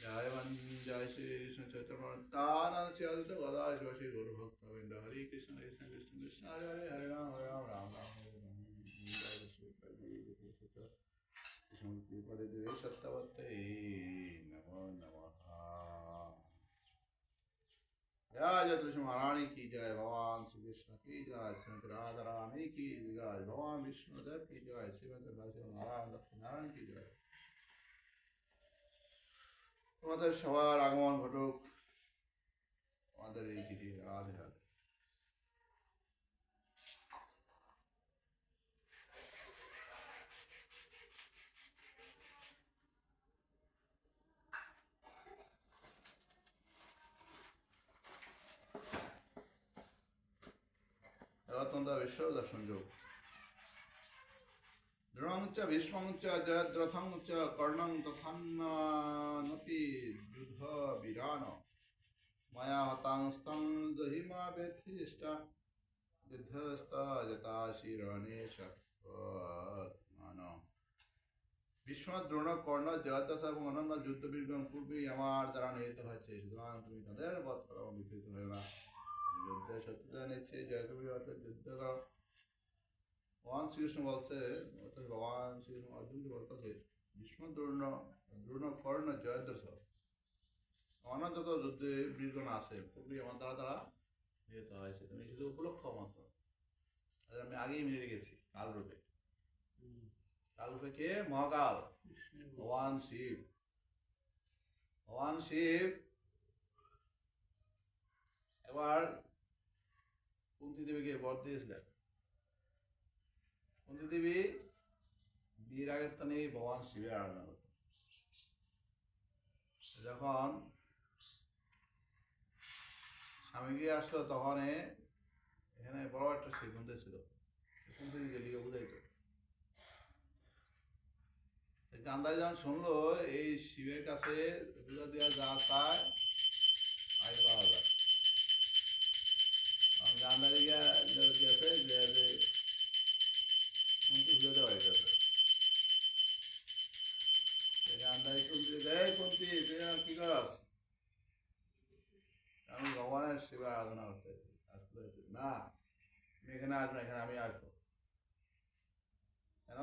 जय श्री कृष्ण कृष्ण कृष्ण कृष्ण हरे हरे कृष्ण महारानी की जय भगवान श्री कृष्ण की जय श्रीमती राधा रानी की जय भगवान विष्णुदेव की जय नरसिंह नारायण लक्ष्मी नारायण की जय তোমাদের সবার আগমন ঘটুক। আমাদের এই গিরি রাধে রাধে তোমরা বিশ্ব দর্শন যোগ। দৃঢ়ং চ ভীষ্মং চ জয়দ্রথং চ কর্ণং তথান্নপি যুদ্ধ বীরান ময়া হতাংস্তং দহিমা বেথিষ্ঠ যুদ্ধস্থ যথা শিরণেশ মান ভীষ্ম, দ্রোণ, কর্ণ, জয়দ্রথ এবং অন্যান্য যুদ্ধবীরগণ পূর্বেই আমার দ্বারা নিহত হয়েছে। সুতরাং তুমি তাদের বধ করো বিকৃত হয়ে না। যুদ্ধে শত্রুতা নিচ্ছে জয় যুদ্ধ করো ভগবান শ্রীকৃষ্ণ বলছে অর্থাৎ ভগবান শ্রীকৃষ্ণ অর্জুনকে বলতেছে ভীষ্ম দ্রোণ দ্রোণ কর্ণ জয়দ্রথ অন্য যত যুদ্ধে বীরগণ আছে খুবই আমার দ্বারা তারা নিহত হয়েছে তুমি শুধু উপলক্ষ মাত্র আমি আগেই মেনে গেছি কালরূপে। কালরূপে কে? মহাকাল। ভগবান শিব। ভগবান শিব। এবার কুন্তি দেবীকে বর দিয়েছিলেন। আগের তো ভগবান শিবের আরাধনা করত। যখন আসলো তখন এখানে বড় একটা শিব মন্দির ছিল। কুন্তি দেবী গেলি বুঝাইতো গান্ধারী যখন শুনলো, এই শিবের কাছে পূজা দেওয়া যা তাই এখানে আমি আসব। কেন?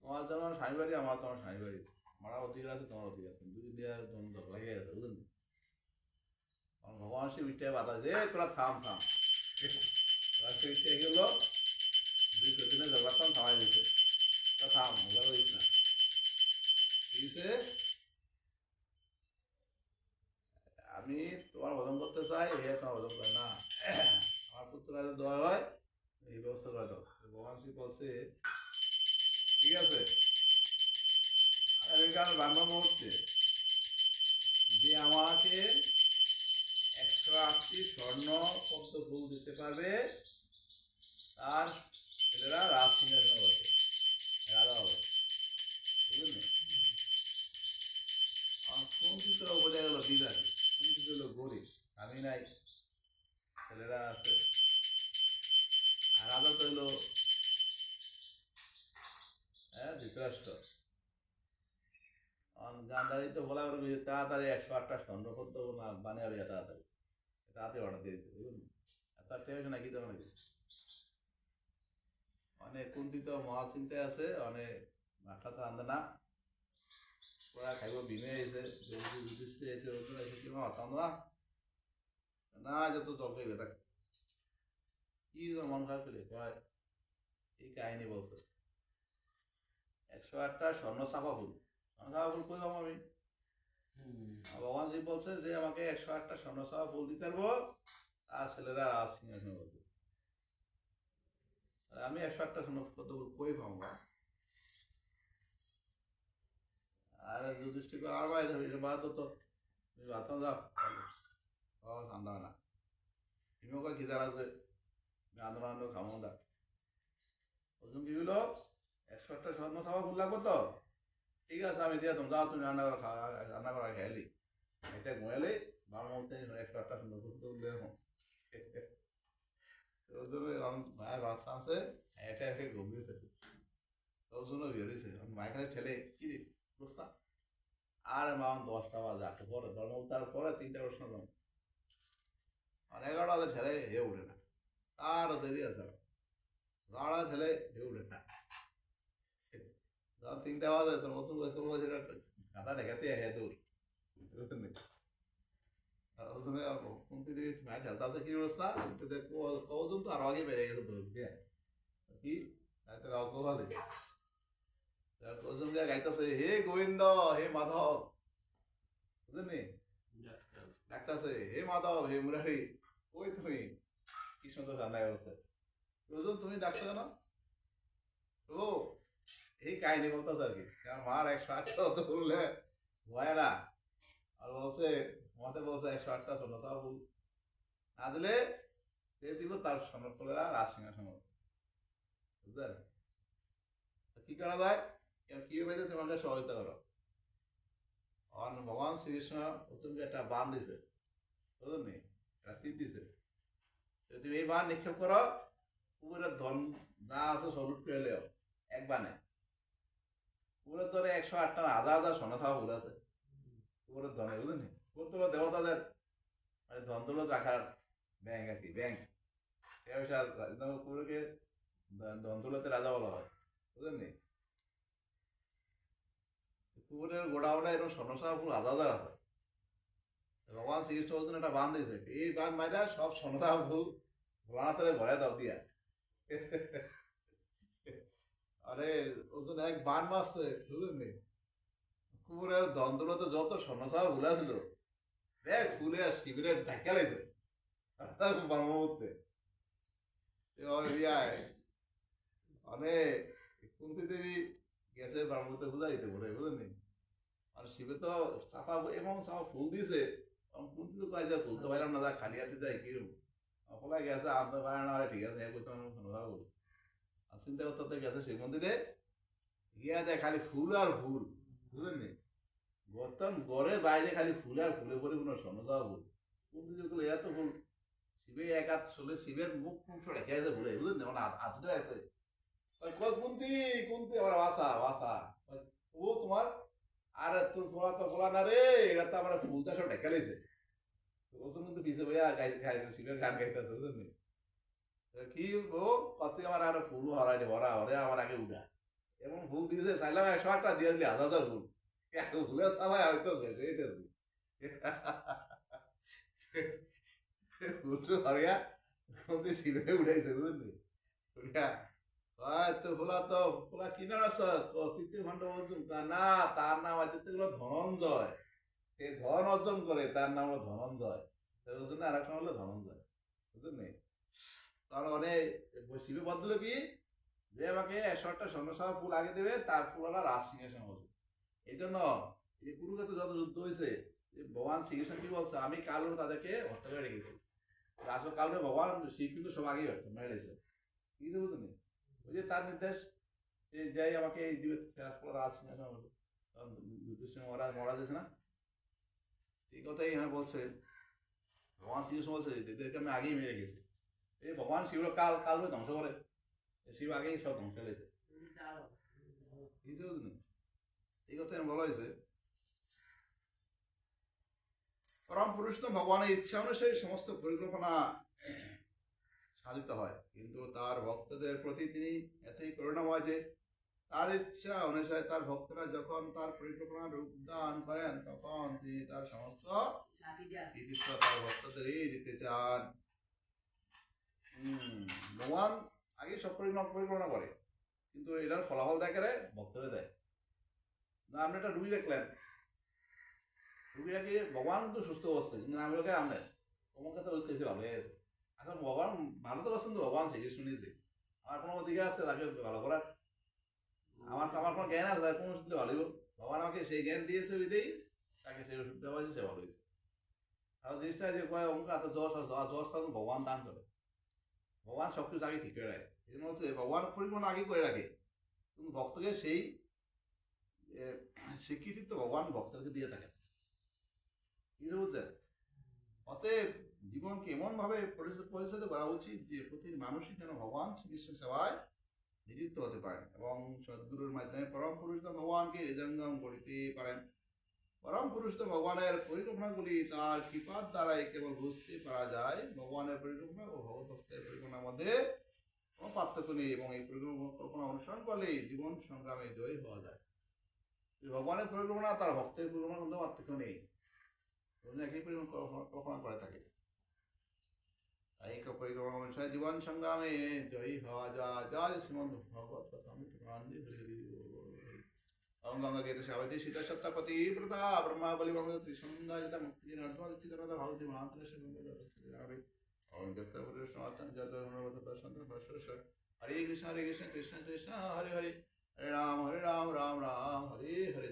তোমার যেমন স্বামী বাড়ি, আমার তোমার স্বামী বাড়ি। আমার অধিকার আছে, তোমার অধিকার আছে। দুই দিয়ে দ্বন্দ্ব লাগিয়ে গেছে, বুঝলেন? ভগবান শিব ইটে বাধা যে তোরা থাম থাম। সে দুই থামাই দিতে থাম না। আমি তোমার ভজন করতে চাই, এ তোমার ভজন করে না। কাছে হয়, এই ব্যবস্থা করে ভগবান শিব বলছে, ঠিক আছে। মুহূর্তে যে আমাকে একশো আটটি স্বর্ণ পদ্ম ফুল দিতে পারবে, তার ছেলেরা রাজ বসে, রাজা হবে। বুঝলেন? চিত্র বোঝা গেল বিদারি কোন চিত্র হলো গরিব? আমি নাই। ছেলেরা আছে। তো হলো হ্যাঁ ধৃতরাষ্ট্র। গান্ধারি তো বলা করবে, তাড়াতাড়ি একশো আটটা স্বর্ণপদ্ম বানিয়ে হবে তাড়াতাড়ি। তাড়াতাড়ি অর্ডার দিয়েছে এত হয়েছে নাকি তো নাকি? অনেক কুন্তিত মহাচিন্তায় আছে, অনেক মাথা তো আনতে না। ওরা খাইব বিমে এসে, যুধিষ্ঠির এসে ওদের এসে কি মা আমরা না, যত দরকার বেতা কি মন খারাপ পেলে কয় এই কাহিনী বলছে। একশো আটটা স্বর্ণ চাপা ফুল। স্বর্ণ চাপা ফুল কই পাবো আমি? আর ভগবান শিব বলছে যে আমাকে একশো আটটা স্বর্ণ চাপা ফুল দিতে পারব আর ছেলেরা রাজ সিংহাসনে বলবে আমি একশো আটটা স্বর্ণ পদ্ম ফুল কই পাবো? আরে যুধিষ্ঠির আর বাইরে হয়েছে বাদ তো। তুমি ভাত যাও। ঠান্ডা না তুমিও কয় খিদা আন্দোলন আন্দোলন খামো কি একশো একটা স্বর্ণ খাওয়া ভুল লাগবে তো? ঠিক আছে, আমি দিয়ে তুমি রান্না করে খাওয়া রান্না করা খাইলি। এটা ঘুমাইলে বারো মধ্যে একশো করতে উঠলে এখন। মায়ের বাচ্চা আছে এটা একে ওর জন্য মায়ের ঠেলে, কি রে বুঝতা আর মা দশটা বাজে, আটটা পরে ধর্ম তার পরে তিনটা প্রশ্ন দাম এগারোটা ঠেলে হে উঠে না। দেরি আছে গাড়া ঠেলে উঠে না যখন তিনটা বাজে তোর নতুন করে করব সেটা ওই জন্য কুন্তি দেবী মায়ের খেলতে আছে কি অবস্থা কজন তো আরও আগে বেড়ে গেছে দিয়ে কি তাই অল্পভাবে তার কজন দিয়ে গাইতেছে হে গোবিন্দ হে মাধব বুঝলেন ডাকতেছে হে মাধব হে মুরারি ওই তুমি কি সুন্দর রান্নায় বলছে। রোজন তুমি ডাকছো কেন? ও এই কাহিনী বলতেছে আর কি। মার একশো আটটা তো বললে হয় না। আর বলছে মতে বলছে একশো আটটা শোনো তাও বল না দিলে সে দিব তার সনফলেরা রাজ সিংহাসন বুঝলেন কি করা যায়? কি হবে তোমাকে সহযোগিতা করো। ভগবান শ্রীকৃষ্ণ প্রথমকে একটা বান দিছে। বুঝলেন একটা তীর দিছে। তো তুমি এই বান নিক্ষেপ করো পুরো ধন যা আছে সব লুট করে লেও এক বানে পুরো ধরে একশো আটটা হাজার হাজার সোনা খাওয়া ভুল আছে। পুরো ধনে নি পুরো দেবতাদের মানে ধন দৌলত রাখার ব্যাংক আর কি ব্যাংক পুরোকে ধন দৌলতের রাজা বলা হয় বুঝলেন পুকুরের গোড়াওটা এরকম স্বর্ণসা ফুল হাজার হাজার আছে। ভগবান শ্রীকৃষ্ণ একটা বান দিয়েছে। এই বান মাইরা সব স্বর্ণসা ভুল ভোলানাথের ভরে দাও দিয়া। আরে ওজন এক বান মারছে বুঝলেন পুকুরের দ্বন্দ্বলতে যত স্বর্ণসা ফুল আছিল। দেখ, ফুলে আর শিবিরের ঢাকা লাইছে ব্রহ্মমূর্তে অনেক কুন্তি দেবী গেছে ব্রহ্মপুত্রে পূজা দিতে পারে বুঝলেন আর শিবে তো চাপা, এবং চাপা ফুল দিয়েছে। কুন্তি তো পাই যায় ফুল তো পাইলাম না যা খালি হাতে যায় কিরম ওখানে গেছে, আনতে পারে না, আরে ঠিক আছে এক করতে শোনা বলি আর চিন্তা করতে গেছে শিব মন্দিরে, গিয়া যায় খালি ফুল আর ফুল, বুঝলেন নি? গর্তন গড়ের বাইরে খালি ফুল আর ফুলে পরে কোনো যাওয়া ফুল। কুন্তি যেগুলো এত ফুল। শিবে এক হাত চলে, শিবের মুখ ফুল রেখে আছে ভুলে বুঝলেন মানে হাতটা আছে। কই কুন্তি কুন্তি আমার বাসা বাসা। ও তোমার আরে তোর ফোলা তো ফোলা না রে এটা তো আমার ফুলটা সব ঢেকে লাইছে। ওজন কিন্তু পিছে ভাইয়া গাই গাই শিবের গান গাইতেছে, বুঝলি? কি ও কত আমার আর ফুল হরাই ভরা হরে আমার আগে উঠা এমন ফুল দিয়েছে চাইলাম একশো আটটা দিয়ে দিলি, হাজার হাজার ফুল। এক ফুলের সবাই হয়তো সেইটাছি ফুলটা হরিয়া, কিন্তু শিবে উঠাইছে বুঝলি? তার নাম হলো ধনঞ্জয়। ধন অর্জন করে, তার নাম হলো আর একটা হলো ধনঞ্জয় কি যে আমাকে ফুল আগে দেবে, তার ফুল ফুলটা রাজ সিংহাসন হবে এই জন্য এই কুরুক্ষেত্রে যত যুদ্ধ হয়েছে ভগবান শ্রীকৃষ্ণ কি বলছে, আমি কালো তাদেরকে হত্যা করে রেখেছি। আসলে কালো ভগবান কিন্তু সব আগেই হত্যা মেরে রেখেছে। কি বুঝলেন ওই যে তার নির্দেশ যে যাই আমাকে এই দিবে মহারাজ মহারাজ আছে না এই কথাই এখানে বলছে। ভগবান শ্রীকৃষ্ণ বলছে এদেরকে আমি আগেই মেরে গেছি। এই ভগবান শিব কাল কাল ধ্বংস করে। শিব আগেই সব ধ্বংস করেছে এই কথা বলা হয়েছে। পরম পুরুষ তো ভগবানের ইচ্ছা অনুসারে সমস্ত পরিকল্পনা সাধিত হয়। কিন্তু তার ভক্তদের প্রতি তিনি এতই করুণাময় যে তার ইচ্ছা অনুসারে তার ভক্তরা যখন তার পরিকল্পনা রূপদান করেন তখন তিনি তার সমস্ত কৃতিত্ব তার ভক্তদেরই দিতে চান। ভগবান আগে সব পরিকল্পনা করে কিন্তু এটার ফলাফল দেখে রে ভক্তরে দেয়। না আপনি একটা রুগী দেখলেন। রুগীটাকে ভগবান তো সুস্থ অবস্থা কিন্তু আমি লোকে আমলেন তোমাকে তো ওই ভালো হয়ে গেছে এখন ভগবান ভালো তো তো ভগবান সেই শুনেছে আমার কোনো অধিকার আছে, তাকে ভালো করার আমার আমার কোনো জ্ঞান আছে তার কোনো ওষুধ ভালো ভগবান আমাকে সেই জ্ঞান দিয়েছে বিধেই তাকে সেই ওষুধ দেওয়া হয়েছে সে ভালো হয়েছে আর জিনিসটা যে কয় অঙ্ক এত জ্বর জ্বর স্থান ভগবান দান করে ভগবান সব কিছু আগে ঠিক করে রাখে এই জন্য হচ্ছে ভগবান পরিক্রমা আগে করে রাখে কিন্তু ভক্তকে সেই স্বীকৃতি তো ভগবান ভক্তকে দিয়ে থাকে। বুঝতে বুঝছেন অতএব জীবনকে এমনভাবে পরিচালিত করা উচিত যে প্রতি মানুষই যেন ভগবান শ্রীকৃষ্ণের সেবায় নিযুক্ত হতে পারেন এবং সদ্গুরুর মাধ্যমে পরম পুরুষ ভগবানকে হৃদয়ঙ্গম করিতে পারেন। পরম পুরুষ ভগবানের পরিকল্পনাগুলি তার কৃপার দ্বারাই কেবল বুঝতে পারা যায়। ভগবানের পরিকল্পনা ও ভগবত ভক্তের পরিকল্পনার মধ্যে কোনো পার্থক্য নেই এবং এই পরিকল্পনা অনুসরণ করলে জীবন সংগ্রামে জয়ী হওয়া যায়। ভগবানের পরিকল্পনা, তার ভক্তের পরিকল্পনার মধ্যে পার্থক্য নেই। একই পরিকল্পনা কল্পনা করে থাকে। এক পরিকল্পনা অনুসারে জীবন সংগ্রামে জয়ী হওয়া যায় জয় শ্রীমন্ত ভগবত কথা আমি প্রাণী ওম গঙ্গা গীতা সাবতী সীতা সত্যপতি প্রতা ব্রহ্মা বলি ব্রহ্ম ত্রিসঙ্গা জিতা মুক্তি নর্মা চিত্রতা ভগবতী মহান্তরে শ্রী ওম দত্ত পুরুষ সনাতন জত অনুরোধ প্রশান্ত প্রশস্ত হরে কৃষ্ণ হরে কৃষ্ণ কৃষ্ণ কৃষ্ণ হরে হরে হরে রাম হরে রাম রাম রাম হরে হরে